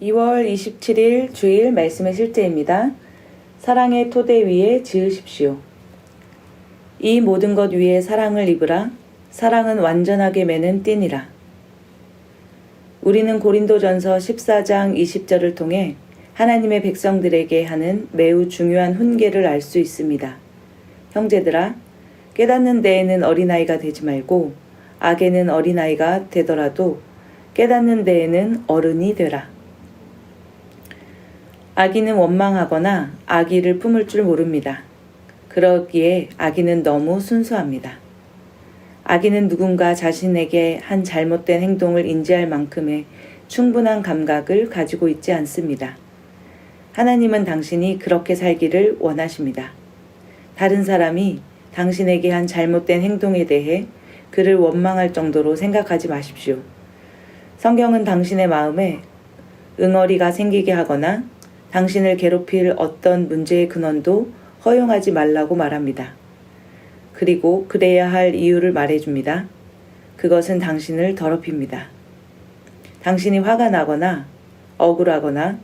2월 27일 주일 말씀의 실제입니다. 사랑의 토대 위에 지으십시오. 이 모든 것 위에 사랑을 입으라. 사랑은 완전하게 매는 띠니라. 우리는 고린도전서 14장 20절을 통해 하나님의 백성들에게 하는 매우 중요한 훈계를 알 수 있습니다. 형제들아, 깨닫는 데에는 어린아이가 되지 말고 악에는 어린아이가 되더라도 깨닫는 데에는 어른이 되라. 아기는 원망하거나 아기를 품을 줄 모릅니다. 그러기에 아기는 너무 순수합니다. 아기는 누군가 자신에게 한 잘못된 행동을 인지할 만큼의 충분한 감각을 가지고 있지 않습니다. 하나님은 당신이 그렇게 살기를 원하십니다. 다른 사람이 당신에게 한 잘못된 행동에 대해 그를 원망할 정도로 생각하지 마십시오. 성경은 당신의 마음에 응어리가 생기게 하거나 당신을 괴롭힐 어떤 문제의 근원도 허용하지 말라고 말합니다. 그리고 그래야 할 이유를 말해줍니다. 그것은 당신을 더럽힙니다. 당신이 화가 나거나 억울하거나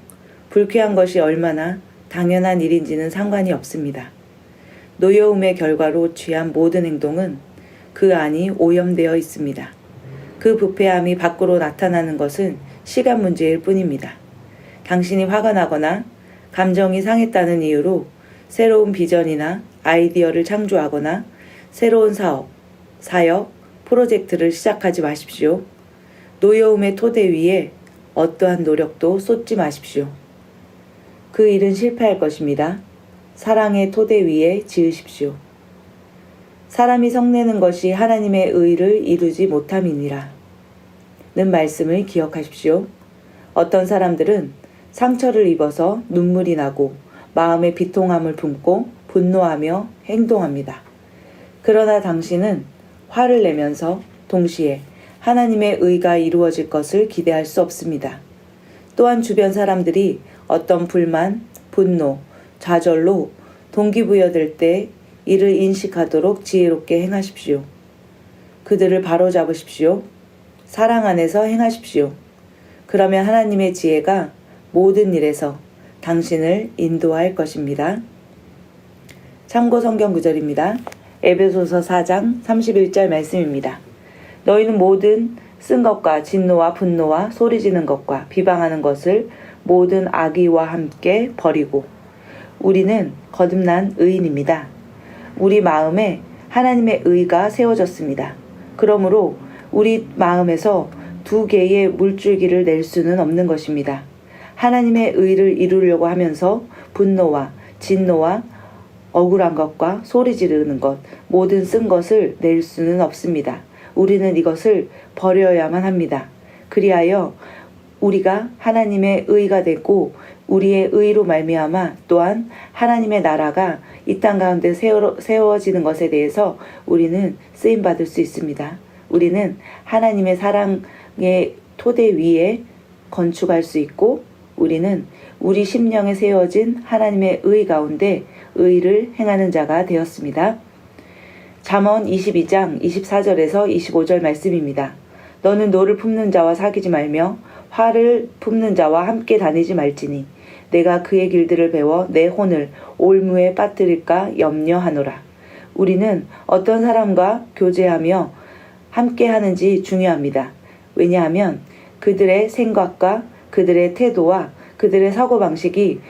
불쾌한 것이 얼마나 당연한 일인지는 상관이 없습니다. 노여움의 결과로 취한 모든 행동은 그 안이 오염되어 있습니다. 그 부패함이 밖으로 나타나는 것은 시간 문제일 뿐입니다. 당신이 화가 나거나 감정이 상했다는 이유로 새로운 비전이나 아이디어를 창조하거나 새로운 사업, 사역, 프로젝트를 시작하지 마십시오. 노여움의 토대 위에 어떠한 노력도 쏟지 마십시오. 그 일은 실패할 것입니다. 사랑의 토대 위에 지으십시오. 사람이 성내는 것이 하나님의 의를 이루지 못함이니라. 는 말씀을 기억하십시오. 어떤 사람들은 상처를 입어서 눈물이 나고 마음의 비통함을 품고 분노하며 행동합니다. 그러나 당신은 화를 내면서 동시에 하나님의 의가 이루어질 것을 기대할 수 없습니다. 또한 주변 사람들이 어떤 불만, 분노, 좌절로 동기부여될 때 이를 인식하도록 지혜롭게 행하십시오. 그들을 바로잡으십시오. 사랑 안에서 행하십시오. 그러면 하나님의 지혜가 모든 일에서 당신을 인도할 것입니다. 참고 성경 구절입니다. 에베소서 4장 31절 말씀입니다. 너희는 모든 쓴 것과 진노와 분노와 소리지는 것과 비방하는 것을 모든 악의와 함께 버리고 우리는 거듭난 의인입니다. 우리 마음에 하나님의 의가 세워졌습니다. 그러므로 우리 마음에서 두 개의 물줄기를 낼 수는 없는 것입니다. 하나님의 의를 이루려고 하면서 분노와 진노와 억울한 것과 소리 지르는 것, 모든 쓴 것을 낼 수는 없습니다. 우리는 이것을 버려야만 합니다. 그리하여 우리가 하나님의 의가 되고 우리의 의로 말미암아 또한 하나님의 나라가 이 땅 가운데 세워지는 것에 대해서 우리는 쓰임 받을 수 있습니다. 우리는 하나님의 사랑의 토대 위에 건축할 수 있고 우리는 우리 심령에 세워진 하나님의 의 가운데 의를 행하는 자가 되었습니다. 잠언 22장 24절에서 25절 말씀입니다. 너는 노를 품는 자와 사귀지 말며 화를 품는 자와 함께 다니지 말지니 내가 그의 길들을 배워 내 혼을 올무에 빠뜨릴까 염려하노라. 우리는 어떤 사람과 교제하며 함께 하는지 중요합니다. 왜냐하면 그들의 생각과 그들의 태도와 그들의 사고 방식이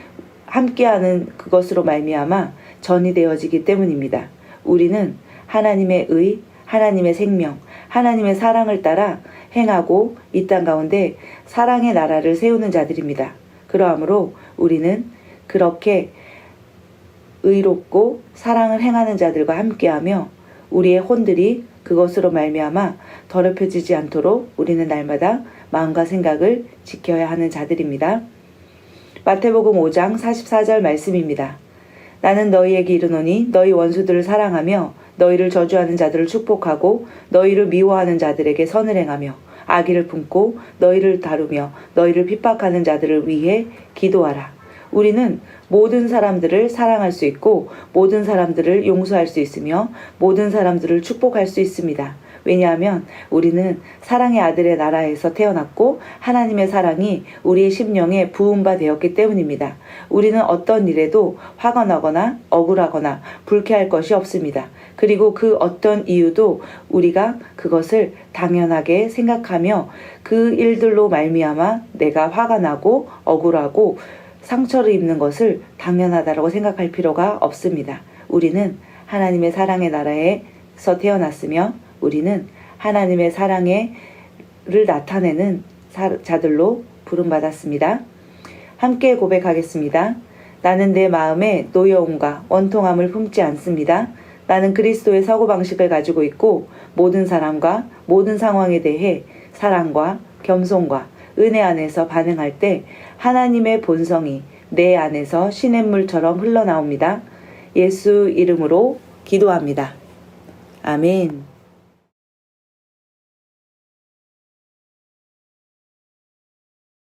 함께하는 그것으로 말미암아 전이 되어지기 때문입니다. 우리는 하나님의 의, 하나님의 생명, 하나님의 사랑을 따라 행하고 이 땅 가운데 사랑의 나라를 세우는 자들입니다. 그러하므로 우리는 그렇게 의롭고 사랑을 행하는 자들과 함께하며 우리의 혼들이 그것으로 말미암아 더럽혀지지 않도록 우리는 날마다 마음과 생각을 지켜야 하는 자들입니다. 마태복음 5장 44절 말씀입니다. 나는 너희에게 이르노니 너희 원수들을 사랑하며 너희를 저주하는 자들을 축복하고 너희를 미워하는 자들에게 선을 행하며 악의를 품고 너희를 다루며 너희를 핍박하는 자들을 위해 기도하라. 우리는 모든 사람들을 사랑할 수 있고 모든 사람들을 용서할 수 있으며 모든 사람들을 축복할 수 있습니다. 왜냐하면 우리는 사랑의 아들의 나라에서 태어났고 하나님의 사랑이 우리의 심령에 부음바 되었기 때문입니다. 우리는 어떤 일에도 화가 나거나 억울하거나 불쾌할 것이 없습니다. 그리고 그 어떤 이유도 우리가 그것을 당연하게 생각하며 그 일들로 말미암아 내가 화가 나고 억울하고 상처를 입는 것을 당연하다고 생각할 필요가 없습니다. 우리는 하나님의 사랑의 나라에서 태어났으며 우리는 하나님의 사랑을 나타내는 사- 자들로 부름받았습니다. 함께 고백하겠습니다. 나는 내 마음에 노여움과 원통함을 품지 않습니다. 나는 그리스도의 사고방식을 가지고 있고 모든 사람과 모든 상황에 대해 사랑과 겸손과 은혜 안에서 반응할 때 하나님의 본성이 내 안에서 시냇물처럼 흘러나옵니다. 예수 이름으로 기도합니다. 아멘.